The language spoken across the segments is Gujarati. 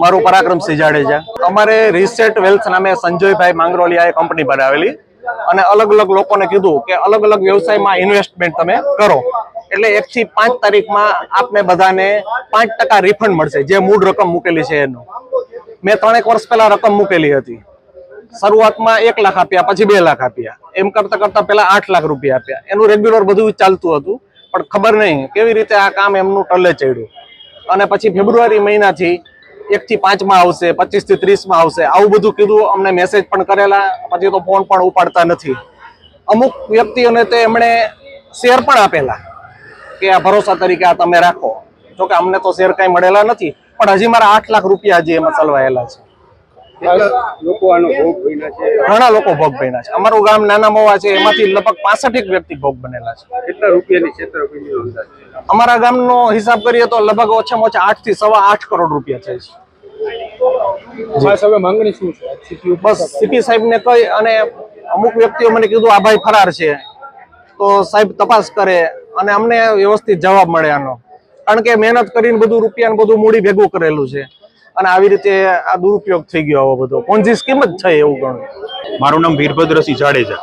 મારું પરાક્રમસિંહ જાડેજા. અમારે રિસેટ વેલ્થ નામે સંજયભાઈ માંગરોલિયાએ કંપની બનાવેલી અને અલગ અલગ લોકોને કીધું કે અલગ અલગ વ્યવસાયમાં ઇન્વેસ્ટમેન્ટ તમે કરો. એટલે એક થી પાંચ તારીખમાં આપને બધાને પાંચ ટકા રિફંડ મળશે, જે મૂળ રકમ મૂકેલી છે એનું. મેં ત્રણેક વર્ષ પહેલા રકમ મૂકેલી હતી. શરૂઆતમાં એક લાખ આપ્યા, પછી બે લાખ આપ્યા. એમ કરતા કરતા પહેલા આઠ લાખ રૂપિયા આપ્યા. એનું રેગ્યુલર બધું ચાલતું હતું, પણ ખબર નહીં કેવી રીતે આ કામ એમનું ટલે ચડ્યું. અને પછી ફેબ્રુઆરી મહિનાથી એક થી પાંચમાં આવશે પચીસથી ત્રીસમાં આવશે. આવું બધું કીધું અમને મેસેજ પણ કરેલા પછી તો ફોન પણ ઉપાડતા નથી. અમુક વ્યક્તિઓને તો એમણે શેર પણ આપેલા કે આ ભરોસા તરીકે આ તમે રાખો. જોકે અમને તો શેર કાંઈ મળેલા નથી પણ હજી મારા આઠ લાખ રૂપિયા હજી એમાં ચલવાયેલા છે. ઘણા લોકો ભોગ બન્યા છે. અમારું ગામ નાના મોવા છે એમાંથી લગભગ પાસઠ એક વ્યક્તિ ભોગ બનેલા છે. કેટલા રૂપિયાની અમારા ગામનો હિસાબ કરીએ તો લગભગ ઓછામાં ઓછા આઠથી સવા આઠ કરોડ રૂપિયા થાય છે. ખાસ હવે માંગણી શું છે? બસ સીપી સાહેબને કહી અને અમુક વ્યક્તિઓ મને કીધું આ ભાઈ ફરાર છે. તો સાહેબ તપાસ કરે અને અમને વ્યવસ્થિત જવાબ મળે આનો. કારણ કે મહેનત કરીને બધું રૂપિયા બધું મૂડી ભેગું કરેલું છે. અને આવી રીતે આ દુરુપયોગ થઈ ગયો આવો બધો. પોન્જી સ્કીમ જ છે એવું ગણું. મારું નામ વીરભદ્રસિંહ જાડેજા.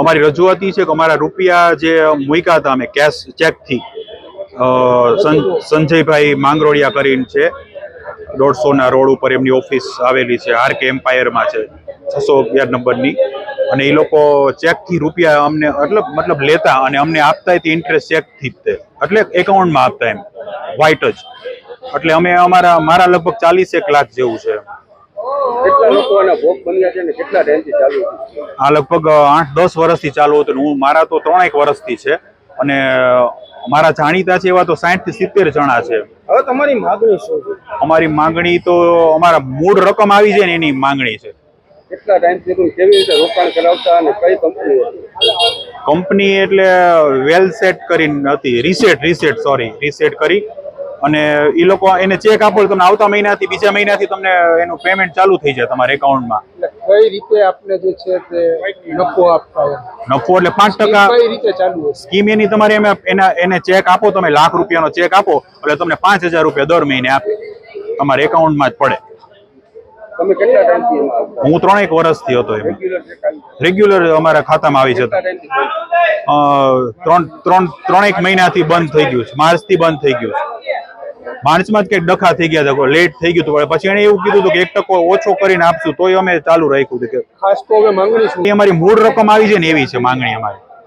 અમારી રજૂઆત છે કે અમારા રૂપિયા જે મૂક્યા હતા અમે કેશ ચેકથી સંજયભાઈ માંગરોળિયા કરીને છે. દોઢસોના રોડ ઉપર એમની ઓફિસ આવેલી છે આર કે એમ્પાયરમાં છે છસો અગિયાર નંબરની. અને એ લોકો ચેકથી રૂપિયા અમને એટલે મતલબ લેતા અને અમને આપતા તે ઇન્ટરેસ્ટ ચેકથી જ તે. એટલે એકાઉન્ટમાં આપતા એમ વ્હાઇટ જ. એટલે અમે અમારા મારા લગભગ ચાલીસ એક લાખ જેવું છે. આ લગભગ આઠ દસ વર્ષથી ચાલુ હતું હું મારા તો ત્રણેક વર્ષથી છે. અને મારા જાણીતા છે એવા તો સાઠથી સિત્તેર જણા છે. હવે તમારી માંગણી શું છે? અમારી માંગણી તો અમારા મૂળ રકમ આવી જાય ને એની માંગણી છે. કેટલા ટાઈમથી કેવી રીતે રોકાણ કરાવતા અને કઈ કંપની કંપની એટલે વેલ સેટ કરીને હતી રીસેટ રીસેટ સોરી રીસેટ કરી. અને એ લોકો એને ચેક આપો તમને આવતા મહિનાથી બીજા મહિનાથી તમને એનું પેમેન્ટ ચાલુ થઈ જાય તમારા એકાઉન્ટમાં કઈ રીતે આપને જે છે તે નફો આપતા નફો એટલે પાંચ ટકા કઈ રીતે ચાલુ સ્કીમ એની તમારે એમ એના એને ચેક આપો તમે લાખ રૂપિયાનો ચેક આપો એટલે તમને પાંચ હજાર રૂપિયા દર મહિને આપે. તમારા એકાઉન્ટમાં જ પડે. તમે કેટલા ટાઈમથી હું ત્રણેક વર્ષથી હતો એમ. રેગ્યુલર અમારા ખાતામાં આવી જતો. ત્રણ ત્રણ ત્રણેક મહિનાથી બંધ થઈ ગયું છે. માર્ચથી બંધ થઈ ગયું છે. માર્ચમાં જ કંઈક ડખા થઈ ગયા હતા લેટ થઈ ગયું હતું પછી એણે એવું કીધું હતું કે એક ટકો ઓછો કરીને આપશું તોય અમે ચાલુ રાખ્યું હતું કે ખાસ તો અમે માંગણી અમારી મૂળ રકમ આવી જાય ને એવી છે માંગણી અમારી.